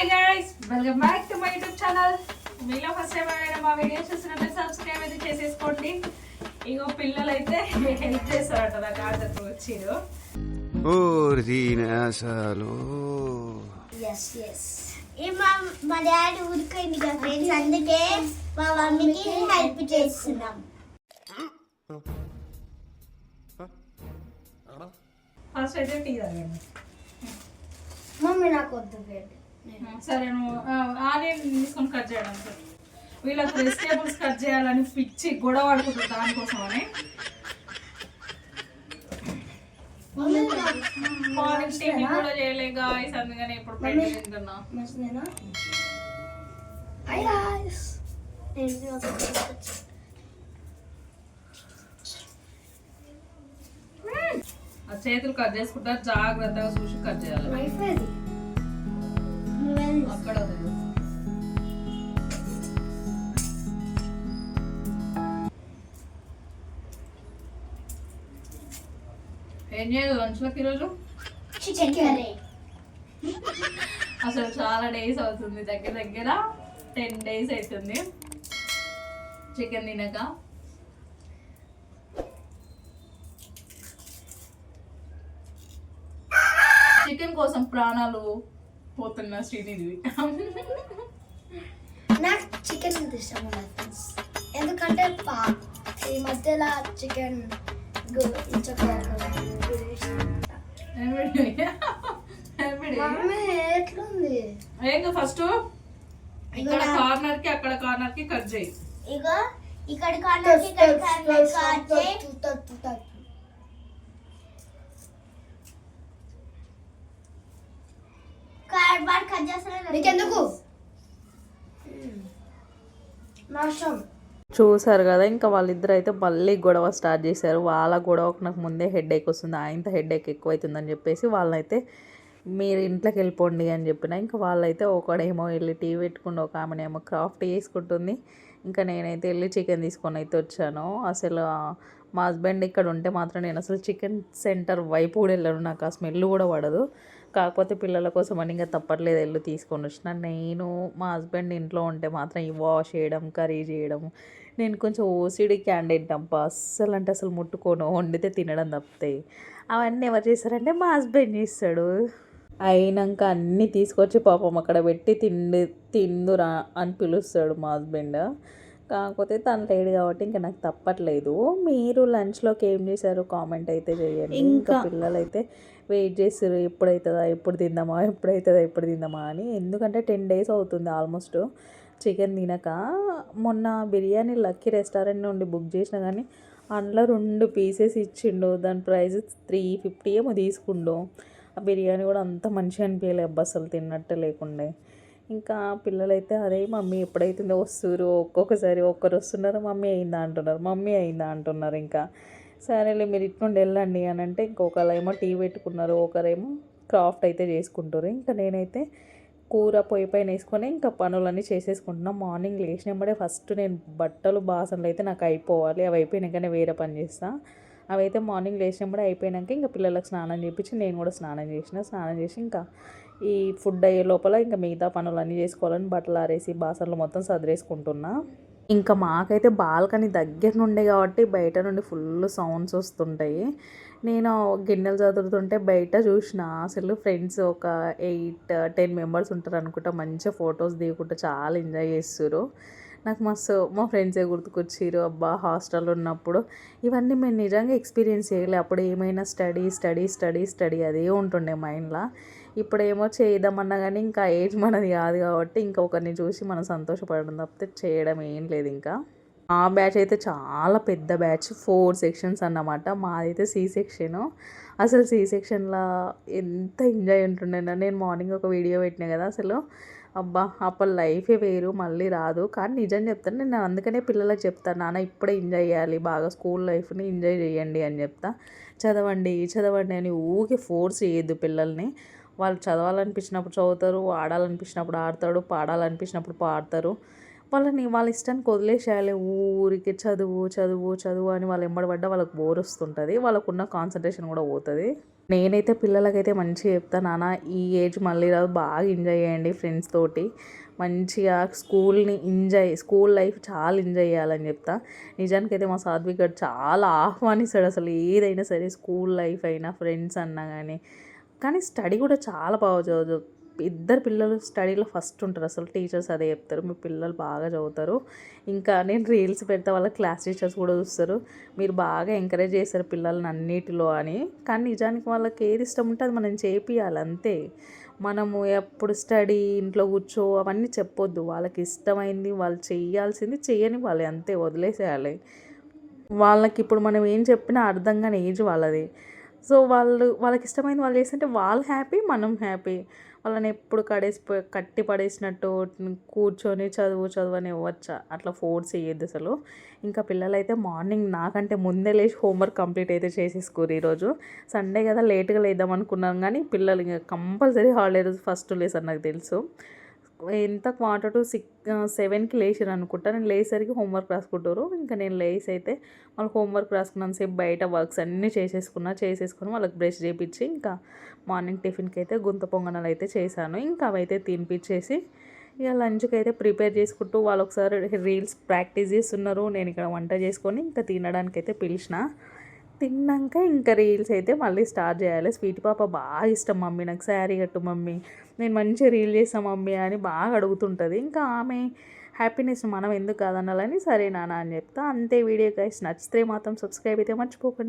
Hi guys welcome back to my YouTube channel మీలో first time ఎవరైనా మా video చూసినట్టు సబ్స్క్రైబ్ అయితే చేసేసుకోండి. ఇగో పిల్లలు అయితే హెల్ప్ చేస్తారట నాకు ఆర్డర్ వచ్చిరు Ordinasalu. ఎస్ ఎస్ మా మా డాడీ ఊరికైంది కదా ఫ్రెండ్స్ అందుకే మా మమ్మీకి హెల్ప్ చేస్తున్నాం. ఫస్ట్ అయితే టీ తాగండి మమ్మీ నాకు వద్దు బ్రెడ్ సరే నువ్వు ఆనియన్ తీసుకొని కట్ చేయడం వీళ్ళకి వెజిటేబుల్స్ కట్ చేయాలని పిచ్చి గొడవ పడుకుంటారు దానికోసమని. మార్నింగ్ టిఫిన్ కూడా చేయలే గాయస్ అందుకని ఇప్పుడు బ్రెడ్ తింటున్నా చేతులు కట్ చేసుకుంటా జాగ్రత్తగా చూసి కట్ చేయాలి. అక్కడ. ఏం చేయదు లంచ్లోకి ఈరోజు? Chicken curry. అసలు చాలా డేస్ అవుతుంది దగ్గర దగ్గర టెన్ డేస్ అవుతుంది. చికెన్ తినక. చికెన్ కోసం ప్రాణాలు పోతున్న శ్రీనిధి నాకు చికెన్ అంటే ఇష్టం ఫ్రెండ్స్ ఎందుకంటే పా ఈ మధ్యలో చికెన్ ఎట్లుంది? ఏం ఫస్ట్ ఇక్కడ కార్నర్కి అక్కడ కార్నర్కి కట్ చేయి. ఇగో ఇక్కడ కార్నర్ ఇక్కడ కార్నర్ కట్ చేయి కార్బన్ కట్ చేస్తాను నీకెందుకు నాశం చూసారు కదా ఇంకా వాళ్ళిద్దరు అయితే మళ్ళీ గొడవ స్టార్ట్ చేశారు. వాళ్ళ గొడవకు నాకు ముందే హెడ్ ఏక్ వస్తుంది. ఆయనత హెడ్ ఏక్ ఎక్కువ చెప్పేసి వాళ్ళైతే మీరు ఇంట్లోకి వెళ్ళిపోండి అని చెప్పిన ఇంకా వాళ్ళైతే ఒకడేమో వెళ్ళి టీవీ పెట్టుకుంటూ ఒక ఆమెనేమో క్రాఫ్ట్ చేసుకుంటుంది. ఇంకా నేనైతే వెళ్ళి చికెన్ తీసుకొని అయితే వచ్చాను. అసలు మా హస్బెండ్ ఇక్కడ ఉంటే మాత్రం నేను అసలు చికెన్ సెంటర్ వైపు కూడా వెళ్ళను. నాకు ఆ స్మెల్ కూడా పడదు. కాకపోతే పిల్లల కోసం అని ఇంకా తప్పట్లేదు వెళ్ళి తీసుకొని వచ్చిన నేను మా హస్బెండ్ ఇంట్లో ఉంటే మాత్రం ఈ వాష్ చేయడం కర్రీ చేయడం నేను కొంచెం ఓసిడి క్యాండిడేట్ అబ్బా అస్సలు అంటే అసలు ముట్టుకోను. వండితే తినడం తప్పితే. అవన్నీ ఎవరు చేస్తారంటే మా హస్బెండ్ చేస్తాడు. అయినాక అన్నీ తీసుకొచ్చి పాపం అక్కడ పెట్టి తిండి తిందురా అని పిలుస్తాడు మా హస్బెండ్. కాకపోతే తను లేడు కాబట్టి ఇంకా నాకు తప్పట్లేదు. మీరు లంచ్లోకి ఏం చేశారు? కామెంట్ అయితే చేయండి. ఇంకా పిల్లలు అయితే వెయిట్ చేస్తారు ఎప్పుడు అవుతుందా ఎప్పుడు తిందామా? ఎప్పుడు అవుతుందా ఎప్పుడు తిందామా అని. ఎందుకంటే టెన్ డేస్ అవుతుంది ఆల్మోస్ట్. చికెన్ తినక. మొన్న బిర్యానీ లక్కీ రెస్టారెంట్ నుండి బుక్ చేసిన కానీ అందులో రెండు పీసెస్ ఇచ్చిండు. దాని ప్రైస్ త్రీ ఫిఫ్టీ ఏమో తీసుకుండు. ఆ బిర్యానీ కూడా అంత మంచిగా అనిపించలే అబ్బా అసలు తిన్నట్టు లేకుండే. ఇంకా పిల్లలైతే అదే మమ్మీ ఎప్పుడైతుందో వస్తున్నారు ఒక్కొక్కసారి ఒక్కరు వస్తున్నారు మమ్మీ అయిందా అంటున్నారు. మమ్మీ అయిందా అంటున్నారు ఇంకా. సరేలే మీరు ఇటు నుండి వెళ్ళండి అని అంటే ఇంకొకరు ఏమో టీ పెట్టుకున్నారు ఒకరేమో క్రాఫ్ట్ అయితే చేసుకుంటారు ఇంకా నేనైతే కూర పొయ్యి పైన వేసుకొని ఇంకా పనులన్నీ చేసేసుకుంటున్నా. మార్నింగ్ లేచినప్పుడే ఫస్ట్ నేను బట్టలు బాసనలు అయితే నాకు అయిపోవాలి. అవి అయిపోయినాకనే వేరే పని చేస్తాను అవి అయితే మార్నింగ్ లేచినప్పుడే అయిపోయినాక ఇంకా పిల్లలకు స్నానం చేయించి నేను కూడా స్నానం చేసిన. స్నానం చేసి ఇంకా ఈ ఫుడ్ అయ్యే లోపల ఇంకా మిగతా పనులన్నీ చేసుకోవాలని బట్టలు ఆరేసి బాసనలు మొత్తం సదిరేసుకుంటున్నా. ఇంకా మాకైతే బాల్కనీ దగ్గర నుండే కాబట్టి బయట నుండి ఫుల్ సౌండ్స్ వస్తుంటాయి. నేను గిన్నెలు చదువుతుంటే బయట చూసిన అసలు ఫ్రెండ్స్ ఒక ఎయిట్ టెన్ మెంబర్స్ ఉంటారు అనుకుంటా మంచిగా ఫొటోస్ దిగుకుంటా చాలా ఎంజాయ్ చేస్తారు నాకు మస్తు మా ఫ్రెండ్సే గుర్తుకొచ్చారు అబ్బా హాస్టల్లో ఉన్నప్పుడు. ఇవన్నీ మేము నిజంగా ఎక్స్పీరియన్స్ చేయలే. అప్పుడు ఏమైనా స్టడీ స్టడీ స్టడీ స్టడీ అదే ఉంటుండే మైండ్లో. ఇప్పుడేమో చేద్దామన్నా కానీ ఇంకా ఏజ్ మనది కాదు కాబట్టి ఇంకా ఒకరిని చూసి మనం సంతోషపడడం తప్పితే చేయడం ఏం లేదు ఇంకా. ఆ బ్యాచ్ అయితే చాలా పెద్ద బ్యాచ్. ఫోర్ సెక్షన్స్ అన్నమాట. మాదైతే సి సెక్షను. అసలు సి సెక్షన్లో ఎంత ఎంజాయ్ ఉంటుండే. నేను మార్నింగ్ ఒక వీడియో పెట్టినా కదా అసలు. అబ్బా అప్పుడు లైఫే వేరు మళ్ళీ రాదు. కానీ నిజం చెప్తాను నేను అందుకనే పిల్లలకు చెప్తాను నాన్న ఇప్పుడే ఎంజాయ్ చేయాలి బాగా స్కూల్ లైఫ్ని ఎంజాయ్ చేయండి అని చెప్తా. చదవండి చదవండి అని ఊకే ఫోర్స్ చేయొద్దు పిల్లల్ని. వాళ్ళు చదవాలనిపించినప్పుడు చదువుతారు ఆడాలనిపించినప్పుడు ఆడతాడు పాడాలనిపించినప్పుడు పాడతారు. వాళ్ళని వాళ్ళ ఇష్టానికి వదిలేసేయాలి. ఊరికి చదువు చదువు చదువు అని వాళ్ళు ఎంబడబడ్డ వాళ్ళకి బోర్ వస్తుంటుంది వాళ్ళకున్న కాన్సన్ట్రేషన్ కూడా పోతుంది. నేనైతే పిల్లలకైతే మంచిగా చెప్తాను నాన్న ఈ ఏజ్ మళ్ళీ రాదు బాగా ఎంజాయ్ చేయండి ఫ్రెండ్స్ తోటి. మంచిగా స్కూల్ని ఎంజాయ్ స్కూల్ లైఫ్ చాలా ఎంజాయ్ చేయాలని చెప్తా. నిజానికైతే మా సాత్విక్ గారు చాలా ఆహ్వానిస్తాడు అసలు ఏదైనా సరే స్కూల్ లైఫ్ అయినా ఫ్రెండ్స్ అన్నా కానీ కానీ స్టడీ కూడా చాలా బాగా చదువు ఇద్దరు పిల్లలు స్టడీలో ఫస్ట్ ఉంటారు. అసలు టీచర్స్ అదే చెప్తారు. మీ పిల్లలు బాగా చదువుతారు. ఇంకా నేను రీల్స్ పెడతా వాళ్ళ క్లాస్ టీచర్స్ కూడా చూస్తారు. మీరు బాగా ఎంకరేజ్ చేస్తారు పిల్లల్ని అన్నిటిలో అని. కానీ నిజానికి వాళ్ళకి ఏది ఇష్టం ఉంటే అది మనం చేపియాలి. అంతే. మనము ఎప్పుడు స్టడీ ఇంట్లో కూర్చో అవన్నీ చెప్పొద్దు. వాళ్ళకి ఇష్టమైంది వాళ్ళు చేయాల్సింది చేయని వాళ్ళు అంతే. వదిలేసేయాలి. వాళ్ళకి ఇప్పుడు మనం ఏం చెప్పినా అర్థం కాని ఏజ్ వాళ్ళది. సో వాళ్ళు వాళ్ళకి ఇష్టమైంది వాళ్ళు చేస్తుంటే వాళ్ళు హ్యాపీ మనం హ్యాపీ. వాళ్ళని ఎప్పుడు కడేసి కట్టి పడేసినట్టు కూర్చొని చదువు చదువు అని ఇవ్వచ్చా? అట్లా ఫోర్స్ చేయొద్దు అసలు. ఇంకా పిల్లలైతే మార్నింగ్ నాకంటే ముందే లేచి హోంవర్క్ కంప్లీట్ అయితే చేసేసుకోరు ఈరోజు. సండే కదా లేట్గా లేద్దాం అనుకున్నాం కానీ పిల్లలు ఇంకా కంపల్సరీ హాలిడే రోజు ఫస్ట్ లేసారు నాకు తెలుసు. ఎంత క్వార్టర్ టు సిక్స్ సెవెన్కి లేచారు అనుకుంటా నేను లేసరికి హోంవర్క్ రాసుకుంటారు. ఇంకా నేను లేసి అయితే వాళ్ళు హోంవర్క్ రాసుకున్నాను సేపు బయట వర్క్స్ అన్నీ చేసేసుకున్నా చేసేసుకుని వాళ్ళకి బ్రష్ చేయించి ఇంకా మార్నింగ్ టిఫిన్కి అయితే గుంత పొంగనాలు అయితే చేశాను. ఇంకా అవైతే తినిపించేసి ఇక లంచ్కి అయితే ప్రిపేర్ చేసుకుంటూ వాళ్ళు ఒకసారి రీల్స్ ప్రాక్టీస్ చేస్తున్నారు. నేను ఇక్కడ వంట చేసుకొని ఇంకా తినడానికి అయితే పిలిచిన. తిన్నాక ఇంకా రీల్స్ అయితే మళ్ళీ స్టార్ట్ చేయాలి. స్వీట్ పాప బాగా ఇష్టం మమ్మీ. నాకు శారీ కట్టు మమ్మీ. నేను మంచిగా రీల్ చేస్తాను మమ్మీ అని బాగా అడుగుతుంటుంది. ఇంకా ఆమె హ్యాపీనెస్ మనం ఎందుకు కాదనాలని సరే నాన్న అని చెప్తా. అంతే వీడియో గైస్. నచ్చితే మాత్రం సబ్స్క్రైబ్ అయితే మర్చిపోకండి.